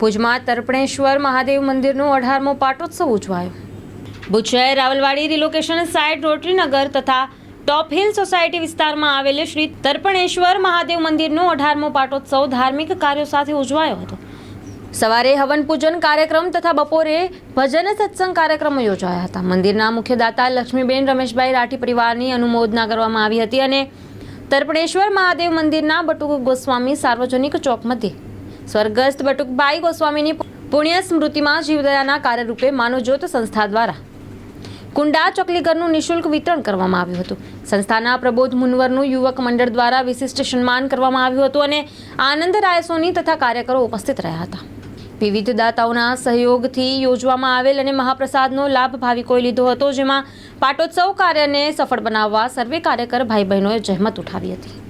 ભુજમાં તર્પણેશ્વર મહાદેવ મંદિરનો અઢારમો પાટોત્સવ ઉજવાયો. ભુજ શહેર રાવલવાડી રિલોકેશન સાઇટ રોટરીનગર તથા ટોપ હિલ સોસાયટી વિસ્તારમાં આવેલ શ્રી તર્પણેશ્વર મહાદેવ મંદિરનો અઢારમો પાટોત્સવ ધાર્મિક કાર્યો સાથે ઉજવાયો હતો. સવારે હવન પૂજન કાર્યક્રમ તથા બપોરે ભજન સત્સંગ કાર્યક્રમો યોજાયા હતા. મંદિરના મુખ્ય દાતા લક્ષ્મીબેન રમેશભાઈ રાઠી પરિવારની અનુમોદના કરવામાં આવી હતી અને તર્પણેશ્વર મહાદેવ મંદિરના બટુક ગોસ્વામી સાર્વજનિક ચોક મધ્યે સ્વર્ગસ્થ બટુકભાઈ ગોસ્વામીની પુણ્ય સ્મૃતિમાં જીવદયાના કાર્યરૂપે માનવજ્યોત સંસ્થા દ્વારા કુંડા ચોકલીગરનું નિઃશુલ્ક વિતરણ કરવામાં આવ્યું હતું. સંસ્થાના પ્રબોધ મુનવરનું યુવક મંડળ દ્વારા વિશિષ્ટ સન્માન કરવામાં આવ્યું હતું અને આનંદ રાયસોની તથા કાર્યકરો ઉપસ્થિત રહ્યા હતા. વિવિધ દાતાઓના સહયોગથી યોજવામાં આવેલ અને મહાપ્રસાદનો લાભ ભાવિકોએ લીધો હતો, જેમાં પાટોત્સવ કાર્યને સફળ બનાવવા સર્વે કાર્યકર ભાઈ બહેનોએ જહેમત ઉઠાવી હતી.